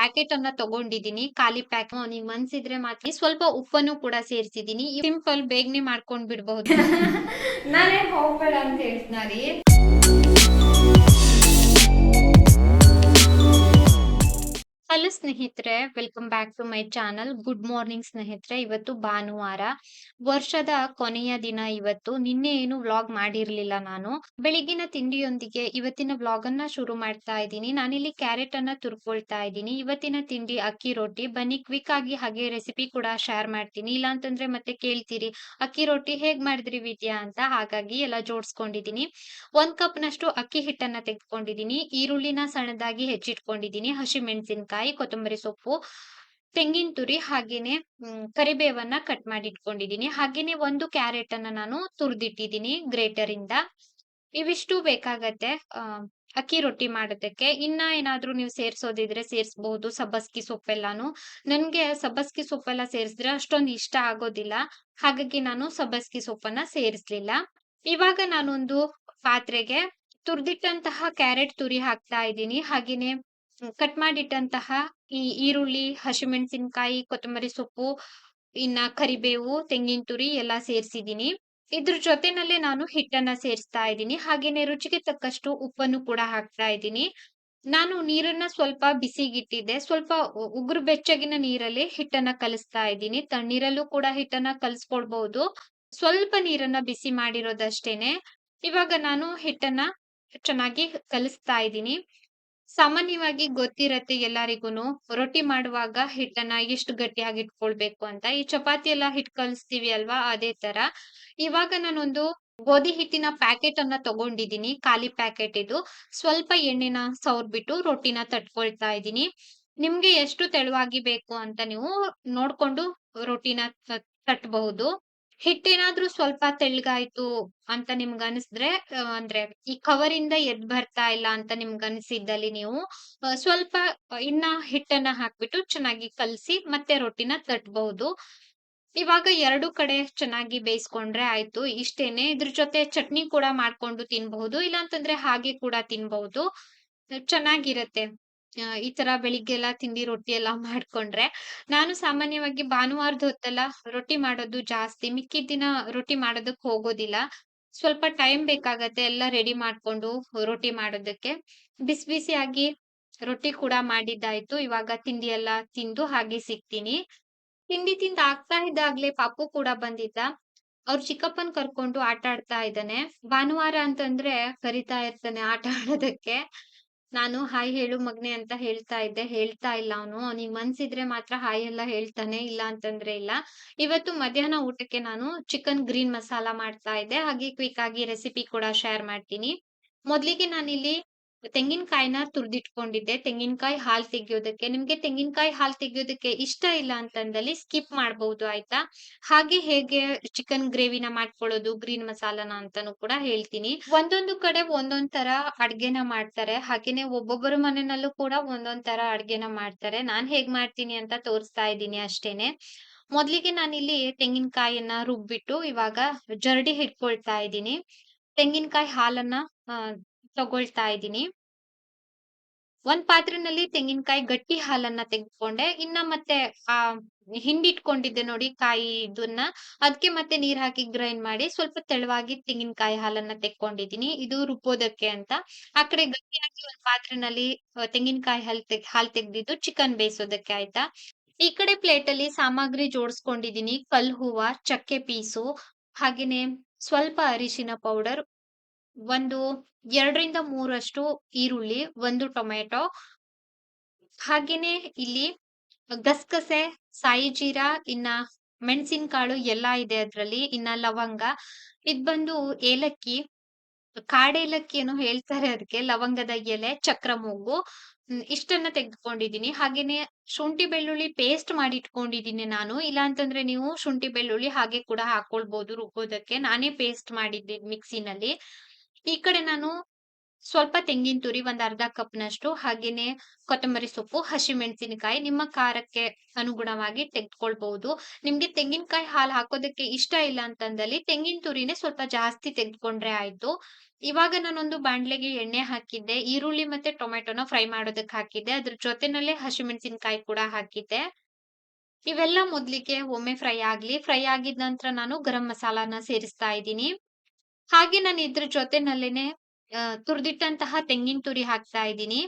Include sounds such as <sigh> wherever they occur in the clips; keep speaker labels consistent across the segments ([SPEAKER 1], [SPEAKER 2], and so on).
[SPEAKER 1] Packet ಅನ್ನ ತಗೊಂಡಿದ್ದೀನಿ ಖಾಲಿ ಪ್ಯಾಕ್ ನಿಮ್ ಮನ್ಸಿದ್ರೆ ಮಾತ್ರ. ಸ್ವಲ್ಪ ಉಪ್ಪನ್ನು ಕೂಡ ಸೇರಿಸಿದೀನಿ. ಸಿಂಪಲ್ ಬೇಗನೆ ಮಾಡ್ಕೊಂಡ್ ಬಿಡಬಹುದು <laughs>
[SPEAKER 2] ನಾನೇ ಹೋಗ್ಬೇಡ ಅಂತ ಹೇಳ್ತೀನ
[SPEAKER 1] ಹಲೋ ಸ್ನೇಹಿತರೆ welcome back to my channel good morning ಸ್ನೇಹಿತರೆ, ಇವತ್ತು ಭಾನುವಾರ. ವರ್ಷದ ಕೊನೆಯ ದಿನ ಇವತ್ತು. ನಿನ್ನೆ ಏನು ವ್ಲಾಗ್ ಮಾಡಿರ್ಲಿಲ್ಲ ನಾನು. ಬೆಳಿಗ್ಗಿನ ತಿಂಡಿಯೊಂದಿಗೆ ಇವತ್ತಿನ ವ್ಲಾಗ್ ಅನ್ನ ಶುರು ಮಾಡ್ತಾ ಇದ್ದೀನಿ. ನಾನಿಲ್ಲಿ ಕ್ಯಾರೆಟ್ ಅನ್ನ ತುರ್ಕೊಳ್ತಾ ಇದ್ದೀನಿ. ಇವತ್ತಿನ ತಿಂಡಿ ಅಕ್ಕಿ ರೊಟ್ಟಿ. ಬನ್ನಿ ಕ್ವಿಕ್ ಆಗಿ ಹಾಗೆ ರೆಸಿಪಿ ಕೂಡ ಶೇರ್ ಮಾಡ್ತೀನಿ. ಇಲ್ಲ ಅಂತಂದ್ರೆ ಮತ್ತೆ ಕೇಳ್ತೀರಿ, ಅಕ್ಕಿ ರೊಟ್ಟಿ ಹೇಗ್ ಮಾಡಿದ್ರಿ ವಿದ್ಯಾ ಅಂತ. ಹಾಗಾಗಿ ಎಲ್ಲ ಜೋಡ್ಸ್ಕೊಂಡಿದೀನಿ ಒಂದ್ ಕಪ್ ನಷ್ಟು ಅಕ್ಕಿ ಹಿಟ್ಟನ್ನ ತೆಗೆದುಕೊಂಡಿದೀನಿ ಈರುಳ್ಳಿನ ಸಣ್ಣದಾಗಿ ಹೆಚ್ಚಿಟ್ಕೊಂಡಿದೀನಿ ಹಸಿ ಮೆಣಸಿನಕಾಯಿ ಕೊತ್ತಂಬರಿ ಸೊಪ್ಪು, ತೆಂಗಿನ ತುರಿ ಹಾಗೇನೆ ಕರಿಬೇವನ್ನ ಕಟ್ ಮಾಡಿ ಇಟ್ಕೊಂಡಿದೀನಿ. ಹಾಗೇನೆ ಒಂದು ಕ್ಯಾರೆಟ್ ಅನ್ನ ನಾನು ತುರ್ದಿಟ್ಟಿದೀನಿ ಗ್ರೇಟರ್ ಇಂದ. ಇವಿಷ್ಟು ಬೇಕಾಗತ್ತೆ. ಅಕ್ಕಿ ರೊಟ್ಟಿ ಮಾಡೋದಕ್ಕೆ. ಇನ್ನ ಏನಾದ್ರೂ ನೀವು ಸೇರ್ಸೋದಿದ್ರೆ ಸೇರ್ಸ್ಬಹುದು ಸಬ್ಬಸ್ಗಿ ಸೊಪ್ಪೆಲ್ಲಾನು. ನನ್ಗೆ ಸಬ್ಬಸ್ಗಿ ಸೊಪ್ಪೆಲ್ಲ ಸೇರಿಸಿದ್ರೆ ಅಷ್ಟೊಂದು ಇಷ್ಟ ಆಗೋದಿಲ್ಲ. ಹಾಗಾಗಿ ನಾನು ಸಬ್ಬಸ್ಗಿ ಸೊಪ್ಪನ್ನ ಸೇರಿಸ್ಲಿಲ್ಲ. ಇವಾಗ ನಾನೊಂದು ಪಾತ್ರೆಗೆ ತುರ್ದಿಟ್ಟಂತಹ ಕ್ಯಾರೆಟ್ ತುರಿ ಹಾಕ್ತಾ ಇದ್ದೀನಿ. ಹಾಗೇನೆ ಕಟ್ ಮಾಡಿಟ್ಟಂತಹ ಈ ಈರುಳ್ಳಿ, ಹಸಿಮೆಣಸಿನಕಾಯಿ, ಕೊತ್ತಂಬರಿ ಸೊಪ್ಪು, ಇನ್ನ ಕರಿಬೇವು, ತೆಂಗಿನ ತುರಿ ಎಲ್ಲಾ ಸೇರಿಸಿದೀನಿ ಇದ್ರ ಜೊತೆನಲ್ಲೇ ನಾನು ಹಿಟ್ಟನ್ನ ಸೇರಿಸ್ತಾ ಇದ್ದೀನಿ. ಹಾಗೇನೆ ರುಚಿಗೆ ತಕ್ಕಷ್ಟು ಉಪ್ಪನ್ನು ಕೂಡ ಹಾಕ್ತಾ ಇದ್ದೀನಿ. ನಾನು ನೀರನ್ನ ಸ್ವಲ್ಪ ಬಿಸಿಗಿಟ್ಟಿದ್ದೆ. ಸ್ವಲ್ಪ ಉಗುರು ಬೆಚ್ಚಗಿನ ನೀರಲ್ಲಿ ಹಿಟ್ಟನ್ನ ಕಲಿಸ್ತಾ ಇದ್ದೀನಿ. ತಣ್ಣೀರಲ್ಲೂ ಕೂಡ ಹಿಟ್ಟನ್ನ ಕಲಿಸ್ಕೊಳ್ಬಹುದು ಸ್ವಲ್ಪ ನೀರನ್ನ ಬಿಸಿ ಮಾಡಿರೋದಷ್ಟೇನೆ. ಇವಾಗ ನಾನು ಹಿಟ್ಟನ್ನ ಚೆನ್ನಾಗಿ ಕಲಿಸ್ತಾ ಇದ್ದೀನಿ. ಸಾಮಾನ್ಯವಾಗಿ ಗೊತ್ತಿರತ್ತೆ ಎಲ್ಲರಿಗೂನು, ರೊಟ್ಟಿ ಮಾಡುವಾಗ ಹಿಟ್ಟನ್ನ ಎಷ್ಟು ಗಟ್ಟಿಯಾಗಿ ಇಟ್ಕೊಳ್ಬೇಕು ಅಂತ. ಈ ಚಪಾತಿ ಎಲ್ಲ ಹಿಟ್ ಕಲಿಸ್ತೀವಿ ಅಲ್ವಾ, ಅದೇ ತರ. ಇವಾಗ ನಾನೊಂದು ಗೋಧಿ ಹಿಟ್ಟಿನ ಪ್ಯಾಕೆಟ್ ಅನ್ನ ತಗೊಂಡಿದ್ದೀನಿ ಖಾಲಿ ಪ್ಯಾಕೆಟ್ ಇದು. ಸ್ವಲ್ಪ ಎಣ್ಣೆನ ಸವರ್ಬಿಟ್ಟು ರೊಟ್ಟಿನ ತಟ್ಕೊಳ್ತಾ ಇದ್ದೀನಿ ನಿಮ್ಗೆ ಎಷ್ಟು ತೆಳುವಾಗಿ ಬೇಕು ಅಂತ ನೀವು ನೋಡ್ಕೊಂಡು ರೊಟ್ಟಿನ ತಟ್ಬಹುದು. ಹಿಟ್ಟೇನಾದ್ರೂ ಸ್ವಲ್ಪ ತೆಳ್ಳಗಾಯ್ತು ಅಂತ ನಿಮ್ಗ ಅನಿಸಿದ್ರೆ ಅಂದ್ರೆ ಈ ಕವರ್ ಇಂದ ಎದ್ ಬರ್ತಾ ಇಲ್ಲ ಅಂತ ನಿಮ್ಗ ಅನಿಸಿದ್ದಲ್ಲಿ ನೀವು ಸ್ವಲ್ಪ ಇನ್ನ ಹಿಟ್ಟನ್ನ ಹಾಕ್ಬಿಟ್ಟು ಚೆನ್ನಾಗಿ ಕಲ್ಸಿ ಮತ್ತೆ ರೊಟ್ಟಿನ ತಟ್ಬಹುದು. ಇವಾಗ ಎರಡು ಕಡೆ ಚೆನ್ನಾಗಿ ಬೇಯಿಸ್ಕೊಂಡ್ರೆ ಆಯ್ತು. ಇಷ್ಟೇನೆ ಇದ್ರ ಜೊತೆ ಚಟ್ನಿ ಕೂಡ ಮಾಡ್ಕೊಂಡು ತಿನ್ಬಹುದು, ಇಲ್ಲಾಂತಂದ್ರೆ ಹಾಗೆ ಕೂಡ ತಿನ್ಬಹುದು. ಚೆನ್ನಾಗಿರತ್ತೆ. ಈ ತರ ಬೆಳಿಗ್ಗೆ ಎಲ್ಲ ತಿಂಡಿ ರೊಟ್ಟಿ ಎಲ್ಲ <laughs> ಮಾಡ್ಕೊಂಡ್ರೆ, ನಾನು ಸಾಮಾನ್ಯವಾಗಿ ಭಾನುವಾರದ ಹೊತ್ತೆಲ್ಲ ರೊಟ್ಟಿ ಮಾಡೋದು ಜಾಸ್ತಿ ಮಿಕ್ಕಿದ ದಿನ ರೊಟ್ಟಿ ಮಾಡೋದಕ್ಕೆ ಹೋಗೋದಿಲ್ಲ. ಸ್ವಲ್ಪ ಟೈಮ್ ಬೇಕಾಗತ್ತೆ ಎಲ್ಲ ರೆಡಿ ಮಾಡ್ಕೊಂಡು ರೊಟ್ಟಿ ಮಾಡೋದಕ್ಕೆ. ಬಿಸಿ ಬಿಸಿಯಾಗಿ ರೊಟ್ಟಿ ಕೂಡ ಮಾಡಿದ್ದಾಯ್ತು, ಇವಾಗ ತಿಂಡಿ ಎಲ್ಲ ತಿಂದು ಹಾಗೆ ಸಿಗ್ತೀನಿ. ತಿಂಡಿ ತಿಂದ ಆಗ್ತಾ ಇದ್ದಾಗ್ಲೇ ಪಾಪು ಕೂಡ ಬಂದಿದ್ದ. ಅವ್ರ ಚಿಕ್ಕಪ್ಪನ್ ಕರ್ಕೊಂಡು ಆಟ ಆಡ್ತಾ ಇದ್ದಾನೆ. ಭಾನುವಾರ ಅಂತಂದ್ರೆ ಕರಿತಾ ಇರ್ತಾನೆ ಆಟ ಆಡೋದಕ್ಕೆ. ನಾನು ಹಾಯ್ ಹೇಳು ಮಗ್ನೆ ಅಂತ ಹೇಳ್ತಾ ಇದ್ದೆ. ಹೇಳ್ತಾ ಇಲ್ಲ ಅವನು. ಅವನಿಗೆ ಮನ್ಸಿದ್ರೆ ಮಾತ್ರ ಹಾಯ್ ಎಲ್ಲ ಹೇಳ್ತಾನೆ. ಇಲ್ಲ ಅಂತಂದ್ರೆ ಇಲ್ಲ. ಇವತ್ತು ಮಧ್ಯಾಹ್ನ ಊಟಕ್ಕೆ ನಾನು ಚಿಕನ್ ಗ್ರೀನ್ ಮಸಾಲಾ ಮಾಡ್ತಾ ಇದ್ದೆ. ಹಾಗೆ ಕ್ವಿಕ್ ಆಗಿ ರೆಸಿಪಿ ಕೂಡ ಶೇರ್ ಮಾಡ್ತೀನಿ. ಮೊದ್ಲಿಗೆ ನಾನಿಲ್ಲಿ ತೆಂಗಿನಕಾಯಿನ ತುರ್ದಿಟ್ಕೊಂಡಿದ್ದೆ. ತೆಂಗಿನಕಾಯಿ ಹಾಲ್ ತೆಗಿಯೋದಕ್ಕೆ. ನಿಮ್ಗೆ ತೆಂಗಿನಕಾಯಿ ಹಾಲ್ ತೆಗಿಯೋದಕ್ಕೆ ಇಷ್ಟ ಇಲ್ಲ ಅಂತಂದಲ್ಲಿ ಸ್ಕಿಪ್ ಮಾಡ್ಬಹುದು ಆಯ್ತಾ? ಹಾಗೆ ಹೇಗೆ ಚಿಕನ್ ಗ್ರೇವಿನ ಮಾಡ್ಕೊಳ್ಳೋದು ಗ್ರೀನ್ ಮಸಾಲಾನ ಅಂತಾನು ಕೂಡ ಹೇಳ್ತೀನಿ. ಒಂದೊಂದು ಕಡೆ ಒಂದೊಂದ್ ತರ ಅಡ್ಗೆನ ಮಾಡ್ತಾರೆ. ಹಾಗೇನೆ ಒಬ್ಬೊಬ್ಬರ ಮನೆಯಲ್ಲೂ ಕೂಡ ಒಂದೊಂದ್ ತರ ಅಡ್ಗೆನ ಮಾಡ್ತಾರೆ. ನಾನ್ ಹೇಗ್ ಮಾಡ್ತೀನಿ ಅಂತ ತೋರಿಸ್ತಾ ಇದ್ದೀನಿ ಅಷ್ಟೇನೆ. ಮೊದ್ಲಿಗೆ ನಾನಿಲ್ಲಿ ತೆಂಗಿನಕಾಯಿಯನ್ನ ರುಬ್ಬಿಟ್ಟು ಇವಾಗ ಜರಡಿ ಹಿಡ್ಕೊಳ್ತಾ ಇದ್ದೀನಿ. ತೆಂಗಿನಕಾಯಿ ಹಾಲನ್ನ ತಗೊಳ್ತಾ ಇದ್ದೀನಿ ಒಂದ್ ಪಾತ್ರೆನಲ್ಲಿ ತೆಂಗಿನಕಾಯಿ ಗಟ್ಟಿ ಹಾಲನ್ನ ತೆಗೆದುಕೊಂಡೆ. ಇನ್ನ ಮತ್ತೆ, ಆ, ಹಿಂಡಿಟ್ಕೊಂಡಿದ್ದೆ ನೋಡಿ ಕಾಯಿ ಇದನ್ನ ಅದಕ್ಕೆ ಮತ್ತೆ ನೀರ್ ಹಾಕಿ ಗ್ರೈಂಡ್ ಮಾಡಿ ಸ್ವಲ್ಪ ತೆಳುವಾಗಿ ತೆಂಗಿನಕಾಯಿ ಹಾಲನ್ನ ತೆಕ್ಕೊಂಡಿದೀನಿ ಇದು ರುಬ್ಬೋದಕ್ಕೆ ಅಂತ. ಆ ಕಡೆ ಗಟ್ಟಿಯಾಗಿ ಒಂದ್ ಪಾತ್ರೆನಲ್ಲಿ ತೆಂಗಿನಕಾಯಿ ಹಾಲ್ ತೆಗ್, ಹಾಲ್ ತೆಗ್ದಿದ್ದು ಚಿಕನ್ ಬೇಯಿಸೋದಕ್ಕೆ ಆಯ್ತಾ. ಈ ಕಡೆ ಪ್ಲೇಟ್ ಅಲ್ಲಿ ಸಾಮಗ್ರಿ ಜೋಡಿಸ್ಕೊಂಡಿದೀನಿ ಕಲ್ ಹೂವ, ಚಕ್ಕೆ ಪೀಸು, ಹಾಗೇನೆ ಸ್ವಲ್ಪ ಅರಿಶಿನ ಪೌಡರ್ ಒಂದು ಎರಡರಿಂದ ಮೂರಷ್ಟು ಈರುಳ್ಳಿ, ಒಂದು ಟೊಮೆಟೊ. ಹಾಗೇನೆ ಇಲ್ಲಿ ಗಸಗಸೆ ಸಾಯಿ ಜೀರಾ ಇನ್ನ ಮೆಣಸಿನಕಾಳು ಎಲ್ಲ ಇದೆ ಅದ್ರಲ್ಲಿ, ಇನ್ನ ಲವಂಗ. ಇದ್ ಬಂದು ಏಲಕ್ಕಿ ಕಾಡೇಲಕ್ಕಿ ಏನೋ ಹೇಳ್ತಾರೆ ಅದಕ್ಕೆ ಲವಂಗದ ಎಲೆ, ಚಕ್ರ ಮೂಗು. ಇಷ್ಟನ್ನ ತೆಗೆದುಕೊಂಡಿದ್ದೀನಿ ಹಾಗೇನೆ ಶುಂಠಿ ಬೆಳ್ಳುಳ್ಳಿ ಪೇಸ್ಟ್ ಮಾಡಿ ಇಟ್ಕೊಂಡಿದ್ದೀನಿ ನಾನು. ಇಲ್ಲ ಅಂತಂದ್ರೆ ನೀವು ಶುಂಠಿ ಬೆಳ್ಳುಳ್ಳಿ ಹಾಗೆ ಕೂಡ ಹಾಕೊಳ್ಬಹುದು ರುಬ್ಬೋದಕ್ಕೆ. ನಾನೇ ಪೇಸ್ಟ್ ಮಾಡಿದ್ದೀನಿ ಮಿಕ್ಸಿನಲ್ಲಿ ಈ ಕಡೆ ನಾನು ಸ್ವಲ್ಪ ತೆಂಗಿನ ತುರಿ ಒಂದ್ ಅರ್ಧ ಕಪ್‌ನಷ್ಟು ಹಾಗೇನೆ ಕೊತ್ತಂಬರಿ ಸೊಪ್ಪು, ಹಸಿಮೆಣಸಿನಕಾಯಿ ನಿಮ್ಮ ಖಾರಕ್ಕೆ ಅನುಗುಣವಾಗಿ ತೆಗೆದುಕೊಳ್ಬಹುದು. ನಿಮ್ಗೆ ತೆಂಗಿನಕಾಯಿ ಹಾಲು ಹಾಕೋದಕ್ಕೆ ಇಷ್ಟ ಇಲ್ಲ ಅಂತಂದಲ್ಲಿ ತೆಂಗಿನ ತುರಿನೇ ಸ್ವಲ್ಪ ಜಾಸ್ತಿ ತೆಗೆದುಕೊಂಡ್ರೆ ಆಯ್ತು. ಇವಾಗ ನಾನೊಂದು ಬಾಂಡ್ಲೆಗೆ ಎಣ್ಣೆ ಹಾಕಿದ್ದೆ. ಈರುಳ್ಳಿ ಮತ್ತೆ ಟೊಮೆಟೊನ ಫ್ರೈ ಮಾಡೋದಕ್ಕೆ ಹಾಕಿದ್ದೆ. ಅದ್ರ ಜೊತೆನಲ್ಲೇ ಹಸಿಮೆಣಸಿನಕಾಯಿ ಕೂಡ ಹಾಕಿದ್ದೆ. ಇವೆಲ್ಲ ಮೊದ್ಲಿಗೆ ಒಮ್ಮೆ ಫ್ರೈ ಆಗ್ಲಿ. ಫ್ರೈ ಆಗಿದ ನಂತರ ನಾನು ಗರಂ ಮಸಾಲಾನ ಸೇರಿಸ್ತಾ ಇದ್ದೀನಿ. ಹಾಗೆ ನಾನು ಇದ್ರ ಜೊತೆನಲ್ಲೇನೆ ತುರ್ದಿಟ್ಟಂತಹ ತೆಂಗಿನ ತುರಿ ಹಾಕ್ತಾ ಇದ್ದೀನಿ.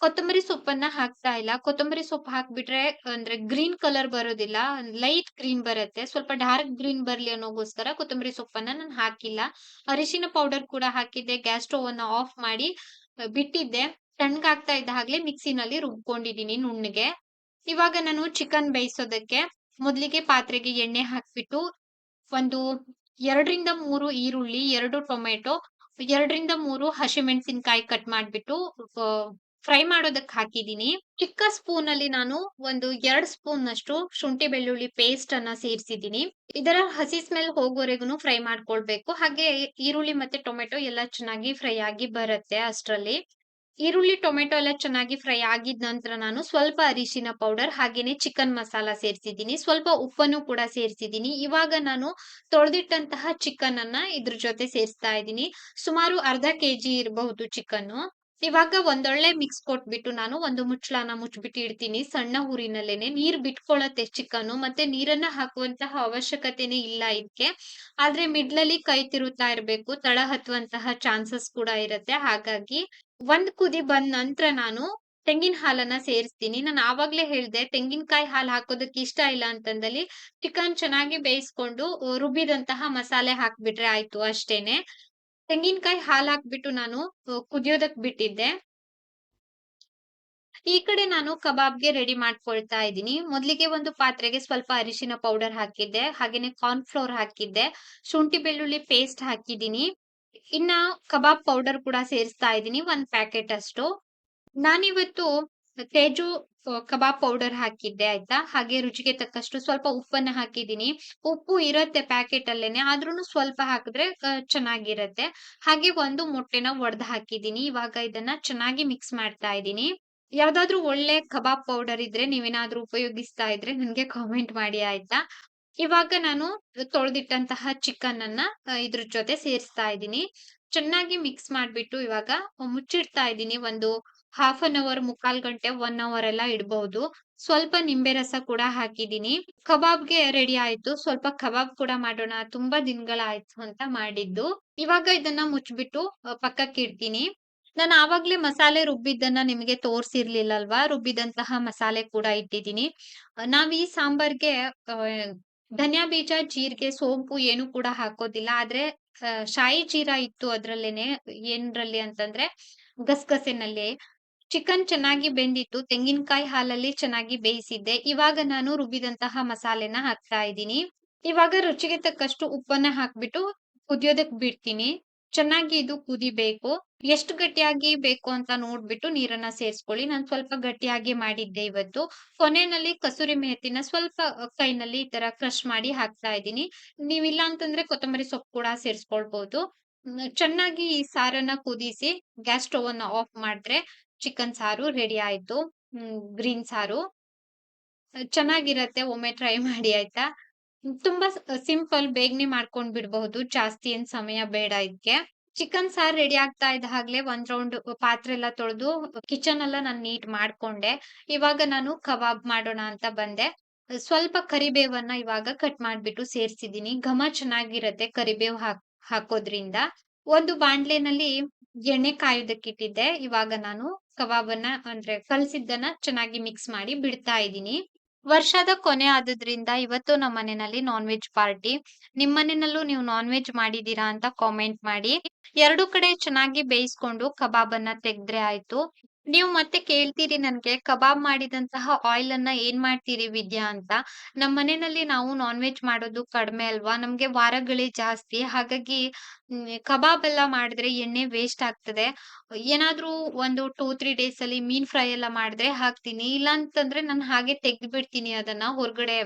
[SPEAKER 1] ಕೊತ್ತಂಬರಿ ಸೊಪ್ಪನ್ನ ಹಾಕ್ತಾ ಇಲ್ಲ. ಕೊತ್ತಂಬರಿ ಸೊಪ್ಪು ಹಾಕ್ಬಿಟ್ರೆ, ಅಂದ್ರೆ ಗ್ರೀನ್ ಕಲರ್ ಬರೋದಿಲ್ಲ. ಲೈಟ್ ಗ್ರೀನ್ ಬರುತ್ತೆ. ಸ್ವಲ್ಪ ಡಾರ್ಕ್ ಗ್ರೀನ್ ಬರ್ಲಿ ಅನ್ನೋಗೋಸ್ಕರ ಕೊತ್ತಂಬರಿ ಸೊಪ್ಪನ್ನ ನಾನು ಹಾಕಿಲ್ಲ. ಅರಿಶಿನ ಪೌಡರ್ ಕೂಡ ಹಾಕಿದ್ದೆ. ಗ್ಯಾಸ್ ಸ್ಟೋವ್ ಅನ್ನ ಆಫ್ ಮಾಡಿ ಬಿಟ್ಟಿದ್ದೆ. ತಣ್ಣಗಾಗ್ತಾ ಇದ್ದ ಹಾಗೆ ಮಿಕ್ಸಿನಲ್ಲಿ ರುಬ್ಕೊಂಡಿದೀನಿ ನುಣ್ಣಗೆ. ಇವಾಗ ನಾನು ಚಿಕನ್ ಬೇಯಿಸೋದಕ್ಕೆ ಮೊದ್ಲಿಗೆ ಪಾತ್ರೆಗೆ ಎಣ್ಣೆ ಹಾಕ್ಬಿಟ್ಟು ಒಂದು 2ರಿಂದ 3 ಈರುಳ್ಳಿ, ಎರಡು ಟೊಮೆಟೊ, 2ರಿಂದ 3 ಹಸಿಮೆಣಸಿನಕಾಯಿ ಕಟ್ ಮಾಡ್ಬಿಟ್ಟು ಫ್ರೈ ಮಾಡೋದಕ್ಕೆ ಹಾಕಿದೀನಿ ಚಿಕ್ಕ ಸ್ಪೂನಲ್ಲಿ ನಾನು ಒಂದು ಎರಡ್ ಸ್ಪೂನ್ ನಷ್ಟು ಶುಂಠಿ ಬೆಳ್ಳುಳ್ಳಿ ಪೇಸ್ಟ್ ಅನ್ನ ಸೇರಿಸಿದೀನಿ ಇದರ ಹಸಿ ಸ್ಮೆಲ್ ಹೋಗೋವರೆಗೂ ಫ್ರೈ ಮಾಡ್ಕೊಳ್ಬೇಕು. ಹಾಗೆ ಈರುಳ್ಳಿ ಮತ್ತೆ ಟೊಮೆಟೊ ಎಲ್ಲ ಚೆನ್ನಾಗಿ ಫ್ರೈ ಆಗಿ ಬರುತ್ತೆ ಅಷ್ಟ್ರಲ್ಲಿ. ಈರುಳ್ಳಿ, ಟೊಮೆಟೊ ಎಲ್ಲ ಚೆನ್ನಾಗಿ ಫ್ರೈ ಆಗಿದ ನಂತರ ನಾನು ಸ್ವಲ್ಪ ಅರಿಶಿನ ಪೌಡರ್ ಹಾಗೇನೆ ಚಿಕನ್ ಮಸಾಲ ಸೇರಿಸಿದ್ದೀನಿ ಸ್ವಲ್ಪ ಉಪ್ಪನ್ನು ಕೂಡ ಸೇರಿಸಿದ್ದೀನಿ ಇವಾಗ ನಾನು ತೊಳೆದಿಟ್ಟಂತಹ ಚಿಕನ್ ಅನ್ನ ಇದ್ರ ಜೊತೆ ಸೇರಿಸ್ತಾ ಇದ್ದೀನಿ. ಸುಮಾರು ಅರ್ಧ ಕೆಜಿ ಇರಬಹುದು ಚಿಕನ್ನು. ಇವಾಗ ಒಂದೊಳ್ಳೆ ಮಿಕ್ಸ್ ಕೊಟ್ಬಿಟ್ಟು ನಾನು ಒಂದು ಮುಚ್ಚಳನ ಮುಚ್ಚಿಬಿಟ್ಟು ಇಡ್ತೀನಿ ಸಣ್ಣ ಊರಿನಲ್ಲೇನೆ. ನೀರ್ ಬಿಟ್ಕೊಳ್ಳತ್ತೆ ಚಿಕನ್ನು ಮತ್ತೆ ನೀರನ್ನ ಹಾಕುವಂತಹ ಅವಶ್ಯಕತೆನೇ ಇಲ್ಲ ಇದಕ್ಕೆ ಆದ್ರೆ ಮಿಡ್ಲಲ್ಲಿ ಕೈ ತಿರುತ್ತಾ ಇರ್ಬೇಕು. ತಳ ಹತ್ತುವಂತಹ ಚಾನ್ಸಸ್ ಕೂಡ ಇರುತ್ತೆ. ಹಾಗಾಗಿ ಒಂದ್ ಕುದಿ ಬಂದ ನಂತರ ನಾನು ತೆಂಗಿನ ಹಾಲನ್ನ ಸೇರಿಸ್ತೀನಿ. ನಾನು ಆವಾಗ್ಲೇ ಹೇಳ್ದೆ, ತೆಂಗಿನಕಾಯಿ ಹಾಲು ಹಾಕೋದಕ್ಕೆ ಇಷ್ಟ ಇಲ್ಲ ಅಂತಂದಲ್ಲಿ ಚಿಕನ್ ಚೆನ್ನಾಗಿ ಬೇಯಿಸ್ಕೊಂಡು ರುಬ್ಬಿದಂತಹ ಮಸಾಲೆ ಹಾಕ್ಬಿಟ್ರೆ ಆಯ್ತು ಅಷ್ಟೇನೆ. ತೆಂಗಿನಕಾಯಿ ಹಾಲು ಹಾಕ್ಬಿಟ್ಟು ನಾನು ಕುದಿಯೋದಕ್ ಬಿಟ್ಟಿದ್ದೆ. ಈ ಕಡೆ ನಾನು ಕಬಾಬ್‌ಗೆ ರೆಡಿ ಮಾಡ್ಕೊಳ್ತಾ ಇದ್ದೀನಿ. ಮೊದ್ಲಿಗೆ ಒಂದು ಪಾತ್ರೆಗೆ ಸ್ವಲ್ಪ ಅರಿಶಿನ ಪೌಡರ್ ಹಾಕಿದ್ದೆ. ಹಾಗೇನೆ ಕಾರ್ನ್ ಫ್ಲೋರ್ ಹಾಕಿದ್ದೆ. ಶುಂಠಿ ಬೆಳ್ಳುಳ್ಳಿ ಪೇಸ್ಟ್ ಹಾಕಿದ್ದೀನಿ. ಇನ್ನ ಕಬಾಬ್ ಪೌಡರ್ ಕೂಡ ಸೇರಿಸ್ತಾ ಇದ್ದೀನಿ, ಒಂದ್ ಪ್ಯಾಕೆಟ್ ಅಷ್ಟು. ನಾನಿವತ್ತು ತೇಜು ಕಬಾಬ್ ಪೌಡರ್ ಹಾಕಿದ್ದೆ, ಆಯ್ತಾ. ಹಾಗೆ ರುಚಿಗೆ ತಕ್ಕಷ್ಟು ಸ್ವಲ್ಪ ಉಪ್ಪನ್ನ ಹಾಕಿದ್ದೀನಿ. ಉಪ್ಪು ಇರುತ್ತೆ ಪ್ಯಾಕೆಟ್ ಅಲ್ಲೇನೆ ಆದ್ರೂನು ಸ್ವಲ್ಪ ಹಾಕಿದ್ರೆ ಚೆನ್ನಾಗಿರತ್ತೆ. ಹಾಗೆ ಒಂದು ಮೊಟ್ಟೆನ ಒಡೆದು ಹಾಕಿದ್ದೀನಿ. ಇವಾಗ ಇದನ್ನ ಚೆನ್ನಾಗಿ ಮಿಕ್ಸ್ ಮಾಡ್ತಾ ಇದ್ದೀನಿ. ಯಾವ್ದಾದ್ರು ಒಳ್ಳೆ ಕಬಾಬ್ ಪೌಡರ್ ಇದ್ರೆ ನೀವೇನಾದ್ರೂ ಉಪಯೋಗಿಸ್ತಾ ಇದ್ರೆ ನನ್ಗೆ <laughs> ಕಾಮೆಂಟ್ ಮಾಡಿ, ಆಯ್ತಾ. ಇವಾಗ ನಾನು ತೊಳೆದಿಟ್ಟಂತಹ ಚಿಕನ್ ಅನ್ನ ಇದ್ರ ಜೊತೆ ಸೇರಿಸ್ತಾ ಇದ್ದೀನಿ. ಚೆನ್ನಾಗಿ ಮಿಕ್ಸ್ ಮಾಡ್ಬಿಟ್ಟು ಇವಾಗ ಮುಚ್ಚಿಡ್ತಾ ಇದ್ದೀನಿ. ಒಂದು ಹಾಫ್ ಅನ್ ಅವರ್, ಮುಕ್ಕಾಲ್ ಗಂಟೆ, ಒನ್ ಅವರ್ ಎಲ್ಲ ಇಡಬಹುದು ಸ್ವಲ್ಪ ನಿಂಬೆ ರಸ ಕೂಡ ಹಾಕಿದ್ದೀನಿ. ಕಬಾಬ್‌ಗೆ ರೆಡಿ ಆಯ್ತು. ಸ್ವಲ್ಪ ಕಬಾಬ್ ಕೂಡ ಮಾಡೋಣ ತುಂಬಾ ದಿನಗಳಾಯ್ತು ಅಂತ ಮಾಡಿದ್ದು. ಇವಾಗ ಇದನ್ನ ಮುಚ್ಚಿಬಿಟ್ಟು ಪಕ್ಕಕ್ಕೆ ಇಡ್ತೀನಿ ನಾನು ಆವಾಗ್ಲೇ ಮಸಾಲೆ ರುಬ್ಬಿದ್ದನ್ನ ನಿಮಗೆ ತೋರ್ಸಿರ್ಲಿಲ್ಲ ಅಲ್ವಾ? ರುಬ್ಬಿದಂತಹ ಮಸಾಲೆ ಕೂಡ ಇಟ್ಟಿದ್ದೀನಿ. ನಾವ್ ಈ ಸಾಂಬಾರ್‌ಗೆ ಧನಿಯಾ ಬೀಜ, ಜೀರಿಗೆ, ಸೋಂಪು ಏನು ಕೂಡ ಹಾಕೋದಿಲ್ಲ. ಆದ್ರೆ ಶಾಯಿ ಜೀರಾ ಇತ್ತು ಅದ್ರಲ್ಲೇನೆ. ಏನ್ರಲ್ಲಿ ಅಂತಂದ್ರೆ ಗಸಗಸೆನಲ್ಲಿ. ಚಿಕನ್ ಚೆನ್ನಾಗಿ ಬೆಂದಿತ್ತು. ತೆಂಗಿನಕಾಯಿ ಹಾಲಲ್ಲಿ ಚೆನ್ನಾಗಿ ಬೇಯಿಸಿದ್ದೆ. ಇವಾಗ ನಾನು ರುಬ್ಬಿದಂತಹ ಮಸಾಲೆನ ಹಾಕ್ತಾ ಇದ್ದೀನಿ. ಇವಾಗ ರುಚಿಗೆ ತಕ್ಕಷ್ಟು ಉಪ್ಪನ್ನ ಹಾಕ್ಬಿಟ್ಟು ಕುದಿಯೋದಕ್ ಬಿಡ್ತೀನಿ. ಚೆನ್ನಾಗಿ ಇದು ಕುದಿಬೇಕು. ಎಷ್ಟು ಗಟ್ಟಿಯಾಗಿ ಬೇಕು ಅಂತ ನೋಡ್ಬಿಟ್ಟು ನೀರನ್ನ ಸೇರಿಸ್ಕೊಳ್ಳಿ. ನಾನು ಸ್ವಲ್ಪ ಗಟ್ಟಿಯಾಗಿ ಮಾಡಿದ್ದೆ ಇವತ್ತು. ಕೊನೆಯಲ್ಲಿ ಕಸೂರಿ ಮೆಹತಿನ ಸ್ವಲ್ಪ ಕೈನಲ್ಲಿ ಈ ತರ ಕ್ರಶ್ ಮಾಡಿ ಹಾಕ್ತಾ ಇದ್ದೀನಿ. ನೀವಿಲ್ಲ ಅಂತಂದ್ರೆ ಕೊತ್ತಂಬರಿ ಸೊಪ್ಪು ಕೂಡ ಸೇರಿಸ್ಕೊಳ್ಬಹುದು. ಚೆನ್ನಾಗಿ ಈ ಸಾರನ್ನ ಕುದಿಸಿ ಗ್ಯಾಸ್ ಸ್ಟವ್ ಅನ್ನ ಆಫ್ ಮಾಡಿದ್ರೆ ಚಿಕನ್ ಸಾರು ರೆಡಿ ಆಯ್ತು. ಗ್ರೀನ್ ಸಾರು. ಚೆನ್ನಾಗಿರತ್ತೆ ಒಮ್ಮೆ ಟ್ರೈ ಮಾಡಿ ಆಯ್ತಾ. ತುಂಬಾ ಸಿಂಪಲ್ ಬೇಗನೆ ಮಾಡ್ಕೊಂಡ್ ಬಿಡಬಹುದು ಜಾಸ್ತಿ ಏನ್ ಸಮಯ ಬೇಡ ಇದಕ್ಕೆ ಚಿಕನ್ ಸಾರ್ ರೆಡಿ ಆಗ್ತಾ ಇದ್ದ ಹಾಗ್ಲೇ ಒಂದ್ ರೌಂಡ್ ಪಾತ್ರೆ ಎಲ್ಲ ತೊಳೆದು ಕಿಚನ್ ಎಲ್ಲ ನಾನ್ ನೀಟ್ ಮಾಡ್ಕೊಂಡೆ. ಇವಾಗ ನಾನು ಕಬಾಬ್ ಮಾಡೋಣ ಅಂತ ಬಂದೆ. ಸ್ವಲ್ಪ ಕರಿಬೇವನ್ನ ಇವಾಗ ಕಟ್ ಮಾಡ್ಬಿಟ್ಟು ಸೇರ್ಸಿದೀನಿ ಘಮ ಚೆನ್ನಾಗಿರತ್ತೆ ಕರಿಬೇವು ಹಾಕ್, ಹಾಕೋದ್ರಿಂದ. ಒಂದು ಬಾಣ್ಲೆನಲ್ಲಿ ಎಣ್ಣೆ ಕಾಯೋದಕ್ಕಿಟ್ಟಿದ್ದೆ. ಇವಾಗ ನಾನು ಕಬಾಬನ್ನ ಅಂದ್ರೆ ಕಲ್ಸಿದ್ದನ್ನ ಚೆನ್ನಾಗಿ ಮಿಕ್ಸ್ ಮಾಡಿ ಬಿಡ್ತಾ ಇದ್ದೀನಿ. ವರ್ಷದ ಕೊನೆ ಆದುದ್ರಿಂದ ಇವತ್ತು ನಮ್ಮ ಮನೆಯಲ್ಲಿ ನಾನ್ ವೆಜ್ ಪಾರ್ಟಿ. ನಿಮ್ ಮನೆಯಲ್ಲೂ ನೀವು ನಾನ್ ವೆಜ್ ಮಾಡಿದೀರಾ ಅಂತ ಕಾಮೆಂಟ್ ಮಾಡಿ. ಎರಡು ಕಡೆ ಚೆನ್ನಾಗಿ ಬೇಯಿಸ್ಕೊಂಡು ಕಬಾಬ್ ಅನ್ನ ತೆಗ್ದ್ರೆ ಆಯ್ತು. ನೀವು ಮತ್ತೆ ಕೇಳ್ತೀರಿ ನನ್ಗೆ ಕಬಾಬ್ ಮಾಡಿದಂತಹ ಆಯಿಲ್ ಅನ್ನ ಏನ್ ಮಾಡ್ತೀರಿ ವಿದ್ಯಾ ಅಂತ. ನಮ್ ಮನೆಯಲ್ಲಿ ನಾವು ನಾನ್ ವೆಜ್ ಮಾಡೋದು ಕಡಿಮೆ ಅಲ್ವಾ. ನಮ್ಗೆ ವಾರಗಳೇ ಜಾಸ್ತಿ. ಹಾಗಾಗಿ ಕಬಾಬ್ ಎಲ್ಲ ಮಾಡಿದ್ರೆ ಎಣ್ಣೆ ವೇಸ್ಟ್ ಆಗ್ತದೆ. ಏನಾದ್ರೂ ಒಂದು 2, 3 ಡೇಸ್ ಅಲ್ಲಿ ಮೀನ್ ಫ್ರೈ ಎಲ್ಲ ಮಾಡಿದ್ರೆ ಹಾಕ್ತೀನಿ. ಇಲ್ಲ ಅಂತಂದ್ರೆ ನಾನು ಹಾಗೆ ತೆಗ್ದ್ಬಿಡ್ತೀನಿ ಅದನ್ನ ಹೊರಗಡೆ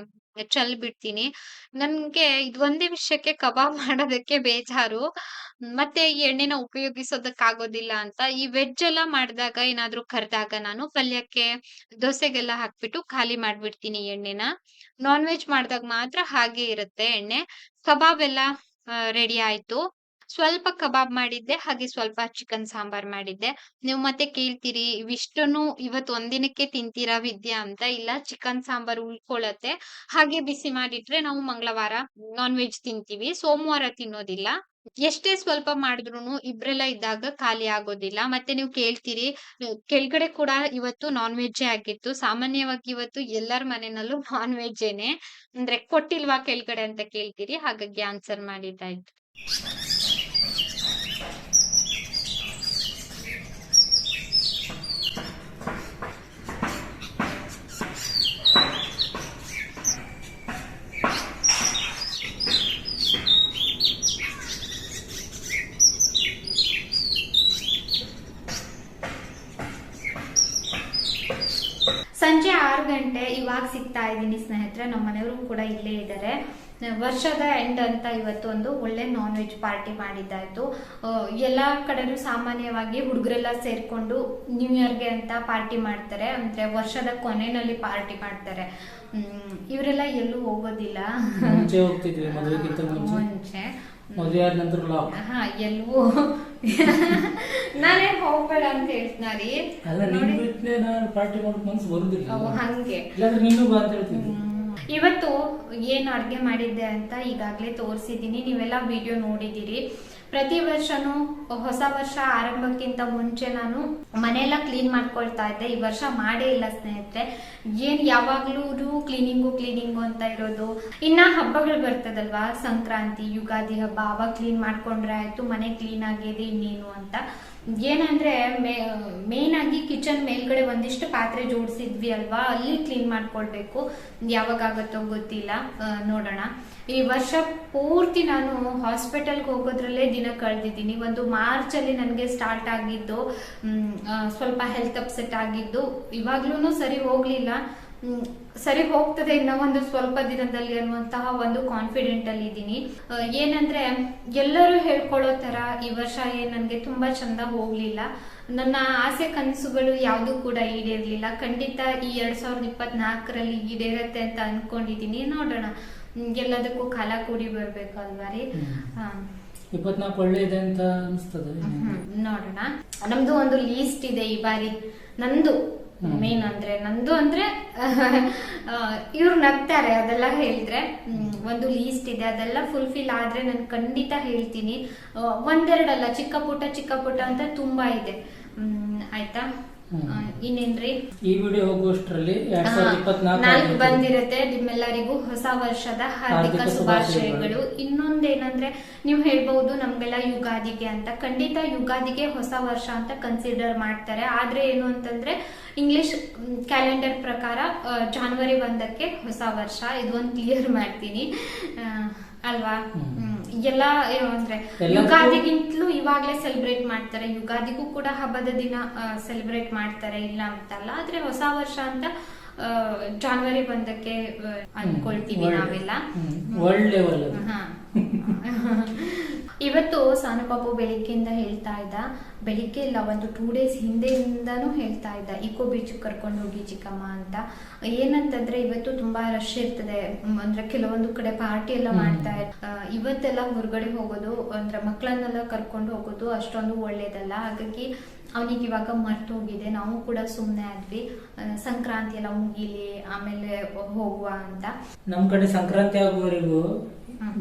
[SPEAKER 3] ಚೆಲ್ ಬಿಡ್ತೀನಿ. ನನ್ಗೆ ಇದೊಂದೇ ವಿಷಯಕ್ಕೆ ಕಬಾಬ್ <laughs> ಮಾಡೋದಕ್ಕೆ ಬೇಜಾರು. ಮತ್ತೆ ಈ ಎಣ್ಣೆನ ಉಪಯೋಗಿಸೋದಕ್ಕಾಗೋದಿಲ್ಲ ಅಂತ ಈ ವೆಜ್ ಎಲ್ಲ ಮಾಡಿದಾಗ ಏನಾದ್ರೂ ಕರೆದಾಗ ನಾನು ಪಲ್ಯಕ್ಕೆ ದೋಸೆಗೆಲ್ಲ ಹಾಕ್ಬಿಟ್ಟು ಖಾಲಿ ಮಾಡ್ಬಿಡ್ತೀನಿ ಎಣ್ಣೆನ. ನಾನ್ ವೆಜ್ ಮಾಡಿದಾಗ ಮಾತ್ರ ಹಾಗೆ ಇರುತ್ತೆ ಎಣ್ಣೆ. ಕಬಾಬ್ ಎಲ್ಲ ರೆಡಿ ಆಯ್ತು. ಸ್ವಲ್ಪ ಕಬಾಬ್ ಮಾಡಿದ್ದೆ, ಹಾಗೆ ಸ್ವಲ್ಪ ಚಿಕನ್ ಸಾಂಬಾರ್ ಮಾಡಿದ್ದೆ. ನೀವು ಮತ್ತೆ ಕೇಳ್ತೀರಿ, ಇವಿಷ್ಟನ್ನು ಇವತ್ತು ಒಂದಿನಕ್ಕೆ ತಿಂತೀರಾ ವಿದ್ಯಾ ಅಂತ. ಇಲ್ಲ, ಚಿಕನ್ ಸಾಂಬಾರ್ ಉಳ್ಕೊಳತ್ತೆ. ಹಾಗೆ ಬಿಸಿ ಮಾಡಿಟ್ರೆ ನಾವು ಮಂಗಳವಾರ ನಾನ್ ವೆಜ್ ತಿಂತೀವಿ. ಸೋಮವಾರ ತಿನ್ನೋದಿಲ್ಲ. ಎಷ್ಟೇ ಸ್ವಲ್ಪ ಮಾಡಿದ್ರು ಇಬ್ರೆಲ್ಲ ಇದ್ದಾಗ ಖಾಲಿ ಆಗೋದಿಲ್ಲ. ಮತ್ತೆ ನೀವು ಕೇಳ್ತೀರಿ, ಕೆಳಗಡೆ ಕೂಡ ಇವತ್ತು ನಾನ್ ವೆಜ್ಜೇ ಆಗಿತ್ತು. ಸಾಮಾನ್ಯವಾಗಿ ಇವತ್ತು ಎಲ್ಲರ ಮನೆಯಲ್ಲೂ ನಾನ್ ವೆಜ್ಜೇನೆ ಅಂದ್ರೆ ಕೊಟ್ಟಿಲ್ವಾ ಕೆಳಗಡೆ ಅಂತ ಕೇಳ್ತೀರಿ, ಹಾಗಾಗಿ ಆನ್ಸರ್ ಮಾಡಿದ್ದಾಯ್ತು.
[SPEAKER 1] ಗಂಟೆ ಇವಾಗ ಸಿಗ್ತಾ ಇದ್ದೀನಿ ಸ್ನೇಹಿತರೆ ನಮ್ಮ ಮನೆಯವರು ಕೂಡ ಇಲ್ಲೇ ಇದ್ದಾರೆ. ವರ್ಷದ ಎಂಡ್ ಅಂತ ಇವತ್ತು ಒಂದು ಒಳ್ಳೆ ನಾನ್ ವೆಜ್ ಪಾರ್ಟಿ ಮಾಡಿದ್ದಾಯ್ತು. ಎಲ್ಲ ಎಲ್ಲಾ ಕಡೆನೂ ಸಾಮಾನ್ಯವಾಗಿ ಹುಡುಗರೆಲ್ಲ ಸೇರ್ಕೊಂಡು ನ್ಯೂ ಇಯರ್ಗೆ ಅಂತ ಪಾರ್ಟಿ ಮಾಡ್ತಾರೆ. ಅಂದ್ರೆ ವರ್ಷದ ಕೊನೆಯಲ್ಲಿ ಪಾರ್ಟಿ ಮಾಡ್ತಾರೆ. ಹ್ಮ್, ಇವರೆಲ್ಲ ಎಲ್ಲೂ ಹೋಗೋದಿಲ್ಲ.
[SPEAKER 4] ಮುಂಚೆ ಹೋಗ್ತಿದ್ವಿ
[SPEAKER 1] ನಾನೇ ಹೋಗ್ಬೇಡ ಅಂತ ಹೇಳ್ತಾರಿ
[SPEAKER 4] ಅಲ್ಲ ನಿನ್ ಬಿಟ್ನೆ ನಾನು ಪಾರ್ಟಿ ಮಾಡೋಕ್ ಮನ್ಸು ಬರುದಿಲ್ಲ.
[SPEAKER 1] ಅವು ಹಂಗೆ.
[SPEAKER 4] ಇಲ್ಲಾಂದ್ರೆ ನೀನು ಬಾ ಅಂತ ಹೇಳ್ತಿದ್ದೆ.
[SPEAKER 1] ಹ್ಮ್. ಇವತ್ತು ಏನ್ ಅಡ್ಗೆ ಮಾಡಿದ್ದೆ ಅಂತ ಈಗಾಗ್ಲೇ ತೋರಿಸಿದೀನಿ ನೀವೆಲ್ಲ ವಿಡಿಯೋ ನೋಡಿದಿರಿ ಪ್ರತಿ ವರ್ಷನೂ ಹೊಸ ವರ್ಷ ಆರಂಭಕ್ಕಿಂತ ಮುಂಚೆ ನಾನು ಮನೆಯೆಲ್ಲ ಕ್ಲೀನ್ ಮಾಡ್ಕೊಳ್ತಾ ಇದ್ದೆ. ಈ ವರ್ಷ ಮಾಡೇ ಇಲ್ಲ ಸ್ನೇಹಿತರೆ. ಏನ್ ಯಾವಾಗ್ಲೂ ಕ್ಲೀನಿಂಗು ಕ್ಲೀನಿಂಗು ಅಂತ ಇರೋದು. ಇನ್ನ ಹಬ್ಬಗಳು ಬರ್ತದಲ್ವಾ? ಸಂಕ್ರಾಂತಿ ಯುಗಾದಿ ಹಬ್ಬ ಅವಾಗ ಕ್ಲೀನ್ ಮಾಡ್ಕೊಂಡ್ರೆ ಆಯ್ತು ಮನೆ ಕ್ಲೀನ್ ಆಗಿದೆ ಇನ್ನೇನು ಅಂತ. ಏನಂದ್ರೆ ಮೇನ್ ಆಗಿ ಕಿಚನ್ ಮೇಲ್ಗಡೆ ಒಂದಿಷ್ಟು ಪಾತ್ರೆ ಜೋಡಿಸಿದ್ವಿ ಅಲ್ವಾ? ಅಲ್ಲಿ ಕ್ಲೀನ್ ಮಾಡ್ಕೊಳ್ಬೇಕು. ಯಾವಾಗ ಆಗತ್ತೋ ಗೊತ್ತಿಲ್ಲ ನೋಡೋಣ. ಈ ವರ್ಷ ಪೂರ್ತಿ ನಾನು ಹಾಸ್ಪಿಟಲ್ಗೆ ಹೋಗೋದ್ರಲ್ಲೇ ದಿನ ಕಳೆದಿದ್ದೀನಿ. ಒಂದು ಮಾರ್ಚ್ ಅಲ್ಲಿ ನನಗೆ ಸ್ಟಾರ್ಟ್ ಆಗಿದ್ದು ಸ್ವಲ್ಪ ಹೆಲ್ತ್ ಅಪ್ಸೆಟ್ ಆಗಿದ್ದು ಇವಾಗ್ಲೂ ಸರಿ ಹೋಗ್ಲಿಲ್ಲ. ಸರಿ ಹೋಗ್ತದೆ ಇನ್ನ ಒಂದು ಸ್ವಲ್ಪ ದಿನದಲ್ಲಿ ಅನ್ನುವಂತಹ ಒಂದು ಕಾನ್ಫಿಡೆಂಟ್ ಅಲ್ಲಿ ಇದ್ದೀನಿ. ಏನಂದ್ರೆ ಎಲ್ಲರೂ ಹೇಳ್ಕೊಳ್ಳೋ ತರ ಈ ವರ್ಷ ಏನ್ ನನ್ಗೆ ತುಂಬಾ ಚಂದ ಹೋಗ್ಲಿಲ್ಲ. ನನ್ನ ಆಸೆ ಕನಸುಗಳು ಯಾವುದು ಕೂಡ ಈಡೇರ್ಲಿಲ್ಲ. ಖಂಡಿತ ಈ ಎರಡ್ ಸಾವಿರದ ಇಪ್ಪತ್ನಾಲ್ಕರಲ್ಲಿ ಈಡೇರತ್ತೆ ಅಂತ ಅನ್ಕೊಂಡಿದೀನಿ ನೋಡೋಣ. ಎಲ್ಲದಕ್ಕೂ ಕಾಲ ಕೂಡಿ ಬರ್ಬೇಕು ಅಲ್ವಾ ರೀ.
[SPEAKER 4] ಇಪ್ಪತ್ನಾಲ್ಕು ಒಳ್ಳೆ ಇದೆ ಅಂತ ಅನಿಸ್ತದೆ.
[SPEAKER 1] ನೋಡೋಣ. ನಮ್ದು ಒಂದು ಲೀಸ್ಟ್ ಇದೆ ಈ ಬಾರಿ. ನಂದು. ಮೇನ್ ಅಂದ್ರೆ ನಂದು ಅಂದ್ರೆ ಇವ್ರು ನಗ್ತಾರೆ, ಅದೆಲ್ಲ ಹೇಳಿದ್ರೆ. ಒಂದು ಲೀಸ್ಟ್ ಇದೆ, ಅದೆಲ್ಲ ಫುಲ್ಫಿಲ್ ಆದ್ರೆ ನಾನು ಖಂಡಿತ ಹೇಳ್ತೀನಿ. ಒಂದೆರಡಲ್ಲ, ಚಿಕ್ಕ ಪುಟ್ಟ ಚಿಕ್ಕ ಪುಟ್ಟ ಅಂತ ತುಂಬಾ ಇದೆ. ಆಯ್ತಾ? ಇನ್ನೇನ್ರಿ?
[SPEAKER 4] ಈ ವಿಡಿಯೋ ಹೋಗುವಷ್ಟರಲ್ಲಿ
[SPEAKER 1] ನಾಲ್ಕು ಬಂದಿರತ್ತೆ ನಿಮ್ಮೆಲ್ಲರಿಗೂ ಹೊಸ ವರ್ಷದ ಹಾರ್ದಿಕ ಶುಭಾಶಯಗಳು. ಇನ್ನೊಂದೇನಂದ್ರೆ ನೀವು ಹೇಳ್ಬಹುದು ನಮ್ಗೆಲ್ಲ ಯುಗಾದಿಗೆ ಅಂತ. ಖಂಡಿತ ಯುಗಾದಿಗೆ ಹೊಸ ವರ್ಷ ಅಂತ ಕನ್ಸಿಡರ್ ಮಾಡ್ತಾರೆ. ಆದ್ರೆ ಏನು ಅಂತಂದ್ರೆ ಇಂಗ್ಲಿಷ್ ಕ್ಯಾಲೆಂಡರ್ ಪ್ರಕಾರ ಜಾನ್ವರಿ ಒಂದಕ್ಕೆ ಹೊಸ ವರ್ಷ. ಇದು ಒಂದು ಕ್ಲಿಯರ್ ಮಾಡ್ತೀನಿ. ಅಲ್ವಾ. ಎಲ್ಲ ಅಂದ್ರೆ ಯುಗಾದಿಗಿಂತಲೂ ಇವಾಗ್ಲೇ ಸೆಲೆಬ್ರೇಟ್ ಮಾಡ್ತಾರೆ. ಯುಗಾದಿಗೂ ಕೂಡ ಹಬ್ಬದ ದಿನ ಸೆಲೆಬ್ರೇಟ್ ಮಾಡ್ತಾರೆ ಇಲ್ಲ ಅಂತಲ್ಲ. ಆದ್ರೆ ಹೊಸ ವರ್ಷ ಅಂತ ಜಾನ್ವರಿ ಬಂದಕ್ಕೆ ಅನ್ಕೊಳ್ತೀವಿ ನಾವೆಲ್ಲ. <laughs> ಇವತ್ತು ಸಾನುಪಾಪು ಬೆಳಿಗ್ಗೆಯಿಂದ ಹೇಳ್ತಾ ಇದ್ದ. ಬೆಳಿಗ್ಗೆ ಇಲ್ಲ ಒಂದು ಟೂ ಡೇಸ್ ಹಿಂದೆಯಿಂದನೂ ಹೇಳ್ತಾ ಇದ್ದ. ಇಕೋ ಬೀಚ್ ಕರ್ಕೊಂಡು ಹೋಗಿ ಚಿಕ್ಕಮ್ಮ ಅಂತ. ಏನಂತಂದ್ರೆ ಇವತ್ತು ತುಂಬಾ ರಶ್ ಇರ್ತದೆ. ಅಂದ್ರೆ ಕೆಲವೊಂದು ಕಡೆ ಪಾರ್ಟಿ ಎಲ್ಲ ಮಾಡ್ತಾ ಇವತ್ತೆಲ್ಲ ಹೊರಗಡೆ ಹೋಗೋದು ಅಂದ್ರೆ ಮಕ್ಕಳನ್ನೆಲ್ಲ ಕರ್ಕೊಂಡು ಹೋಗೋದು ಅಷ್ಟೊಂದು ಒಳ್ಳೇದಲ್ಲ. ಹಾಗಾಗಿ ಅವನಿಗೆ ಇವಾಗ ಮರ್ತು ಹೋಗಿದೆ. ನಾವು ಕೂಡ ಸುಮ್ಮನೆ ಆದ್ವಿ. ಸಂಕ್ರಾಂತಿ ಎಲ್ಲ ಮುಗಿಲಿ ಆಮೇಲೆ ಹೋಗುವ ಅಂತ.
[SPEAKER 4] ನಮ್ ಕಡೆ ಸಂಕ್ರಾಂತಿ ಆಗುವವರೆಗೂ.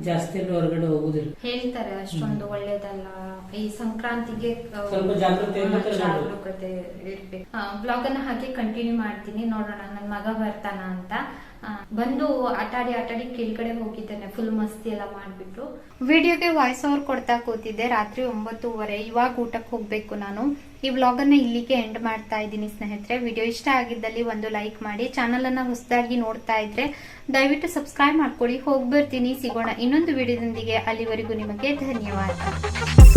[SPEAKER 4] ಜಾಸ್ತಿ ಎಲ್ಲ ಹೊರಗಡೆ ಹೋಗುದಿಲ್ಲ.
[SPEAKER 1] ಹೇಳ್ತಾರೆ ಅಷ್ಟೊಂದು ಒಳ್ಳೇದಲ್ಲ. ಈ ಸಂಕ್ರಾಂತಿಗೆ
[SPEAKER 4] ಸ್ವಲ್ಪ ಜಾಗೃತಿ.
[SPEAKER 1] ಜಾಗರೂಕತೆ ಇರ್ಬೇಕು. ಬ್ಲಾಗ್ ಅನ್ನ ಹಾಗೆ ಕಂಟಿನ್ಯೂ ಮಾಡ್ತೀನಿ. ನೋಡೋಣ ನನ್ನ ಮಗ ಬರ್ತಾನ ಅಂತ ಬಂದು ಆಟಾಡಿ ಆಟಾಡಿ ಕೆಳಗಡೆ ಹೋಗಿದ್ದಾನೆ ಫುಲ್ ಮಸ್ತಿ ಎಲ್ಲ ಮಾಡ್ಬಿಟ್ಟು. ವಿಡಿಯೋಗೆ ವಾಯ್ಸ್ ಓವರ್ ಕೊಡ್ತಾ ಕೂತಿದ್ದೆ ರಾತ್ರಿ ಒಂಬತ್ತೂವರೆ, ಇವಾಗ ಊಟಕ್ಕೆ ಹೋಗ್ಬೇಕು ನಾನು. ಈ ವ್ಲಾಗ್ ಅನ್ನ ಇಲ್ಲಿಗೆ ಎಂಡ್ ಮಾಡ್ತಾ ಇದ್ದೀನಿ ಸ್ನೇಹಿತರೆ. ವಿಡಿಯೋ ಇಷ್ಟ ಆಗಿದ್ದಲ್ಲಿ ಒಂದು ಲೈಕ್ ಮಾಡಿ ಚಾನಲ್ ಅನ್ನ ಹೊಸದಾಗಿ ನೋಡ್ತಾ ಇದ್ರೆ ದಯವಿಟ್ಟು ಸಬ್ಸ್ಕ್ರೈಬ್ ಮಾಡ್ಕೊಳ್ಳಿ. ಹೋಗ್ಬರ್ತೀನಿ. ಸಿಗೋಣ ಇನ್ನೊಂದು ವಿಡಿಯೋದೊಂದಿಗೆ. ಅಲ್ಲಿವರೆಗೂ ನಿಮಗೆ ಧನ್ಯವಾದ.